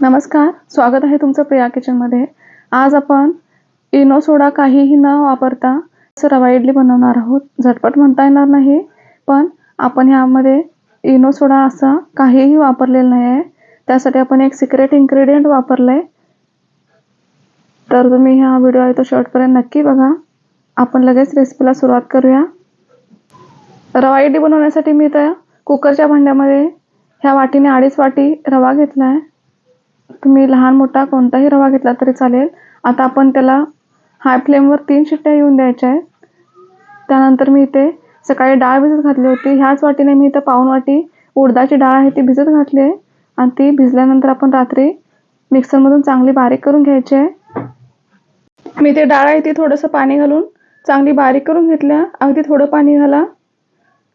नमस्कार स्वागत आहे तुमचं प्रिया किचनमध्ये. आज आपण इनो सोडा काहीही न वापरता असं रवा इडली बनवणार आहोत. झटपट म्हणता येणार नाही पण आपण ह्यामध्ये इनो सोडा असा काहीही वापरलेला नाही आहे त्यासाठी आपण एक सिक्रेट इन्ग्रेडियंट वापरलं आहे तर तुम्ही ह्या व्हिडिओ आहे तो शॉर्टपर्यंत नक्की बघा. आपण लगेच रेसिपीला सुरुवात करूया. रवा इडली बनवण्यासाठी मी तर कुकरच्या भांड्यामध्ये ह्या वाटीने अडीच वाटी रवा घेतला आहे तुम्ही लहान मोठा कोणताही रवा घेतला तरी चालेल. आता आपण त्याला हाय फ्लेमवर तीन शिट्ट्या येऊन द्यायच्या आहेत. त्यानंतर मी इथे सकाळी डाळ भिजत घातली होती. ह्याच वाटीने मी इथं पाऊन वाटी उडदाची डाळ आहे ती भिजत घातली आहे. आणि ती भिजल्यानंतर आपण रात्री मिक्सरमधून चांगली बारीक करून घ्यायची आहे. मी ते डाळ आहे ती थोडंसं पाणी घालून चांगली बारीक करून घेतल्या. अगदी थोडं पाणी घाला.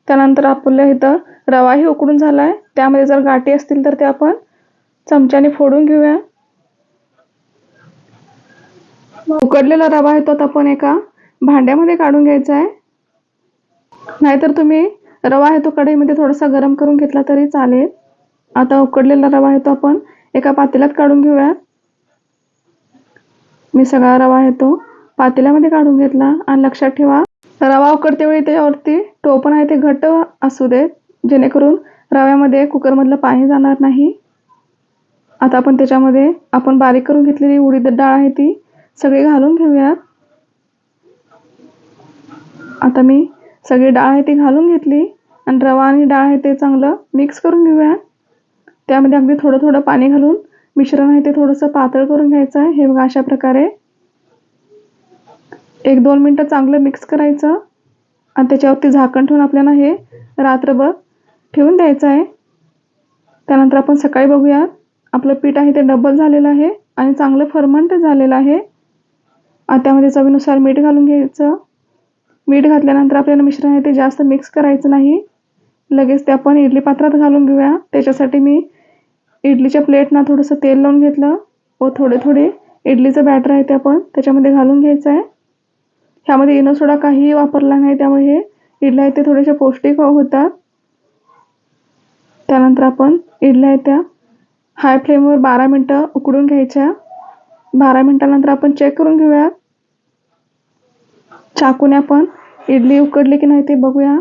त्यानंतर आपल्या इथं रवाही उकडून झाला आहे त्यामध्ये जर गाठी असतील तर ते आपण चमच्याने फोडून घेऊया. उकडलेला रवा आहे तो आपण एका भांड्यामध्ये काढून घ्यायचा आहे. नाहीतर तुम्ही रवा आहे तो कढईमध्ये थोडासा गरम करून घेतला तरी चालेल. आता उकडलेला रवा आहे तो आपण एका पातेल्यात काढून घेऊया. मी सगळा रवा आहे तो पातेल्यामध्ये काढून घेतला. आणि लक्षात ठेवा रवा उकडते वेळी त्याच्यावरती टोपण आहे ते घट्ट असू देत जेणेकरून रव्यामध्ये कुकरमधलं पाणी जाणार नाही. आता आपण त्याच्यामध्ये आपण बारीक करून घेतलेली उडीद डाळ आहे ती सगळी घालून घेऊयात आता मी सगळी डाळ आहे ती घालून घेतली आणि रवा आणि डाळ आहे ते चांगलं मिक्स करून घेऊया. त्यामध्ये अगदी थोडं थोडं पाणी घालून मिश्रण आहे ते थोडंसं पातळ करून घ्यायचं आहे. हे बघा अशा प्रकारे. एक दोन मिनटं चांगलं मिक्स करायचं आणि त्याच्यावरती झाकण ठेवून आपल्याला हे रात्रभर ठेवून द्यायचं आहे. त्यानंतर आपण सकाळी बघूयात. आपलं पीठ आहे ते डबल झालेलं आहे आणि चांगलं फर्मंट झालेलं आहे. त्यामध्ये चवीनुसार मीठ घालून घ्यायचं. मीठ घातल्यानंतर आपल्याला मिश्रण आहे ते जास्त मिक्स करायचं नाही. लगेच ते आपण इडली पात्रात घालून घेऊया. त्याच्यासाठी मी इडलीच्या प्लेटना थोडंसं तेल लावून घेतलं. व थोडे थोडे इडलीचं बॅटर आहे ते आपण त्याच्यामध्ये घालून घ्यायचं आहे ह्यामध्ये इनो सोडा काहीही वापरला नाही त्यामुळे हे इडल्या आहे ते थोडेसे पौष्टिक होतात. त्यानंतर आपण इडल्या आहेत त्या हाय फ्लेमवर बारा मिनटं उकडून घ्यायच्या. बारा मिनटानंतर आपण चेक करून घेऊया. चाकूने आपण इडली उकडली की नाही ते बघूया.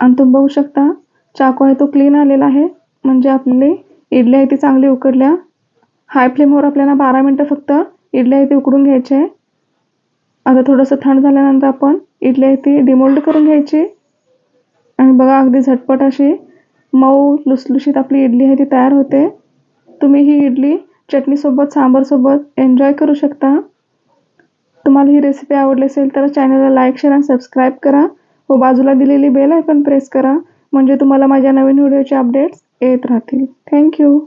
आणि तुम्ही बघू शकता चाकू आहे तो क्लीन आलेला आहे. म्हणजे आपली इडली आहे ती चांगली उकडल्या. हाय फ्लेमवर आपल्याला बारा मिनटं फक्त इडली आहे ती उकडून घ्यायची आहे. आता थोडंसं थंड झाल्यानंतर आपण इडली आहे ती डिमोल्ड करून घ्यायची. आणि बघा अगदी झटपट अशी मऊ लुसलुशीत आपली इडली आहे ती तयार होते. तुम्ही ही इडली चटणीसोबत सांबारसोबत एन्जॉय करू शकता. तुम्हाला ही रेसिपी आवडली असेल तर चॅनलला लाईक शेअर आणि सबस्क्राईब करा. व बाजूला दिलेली बेल आयकॉन प्रेस करा. म्हणजे तुम्हाला माझ्या नवीन व्हिडिओचे अपडेट्स येत राहतील. थँक्यू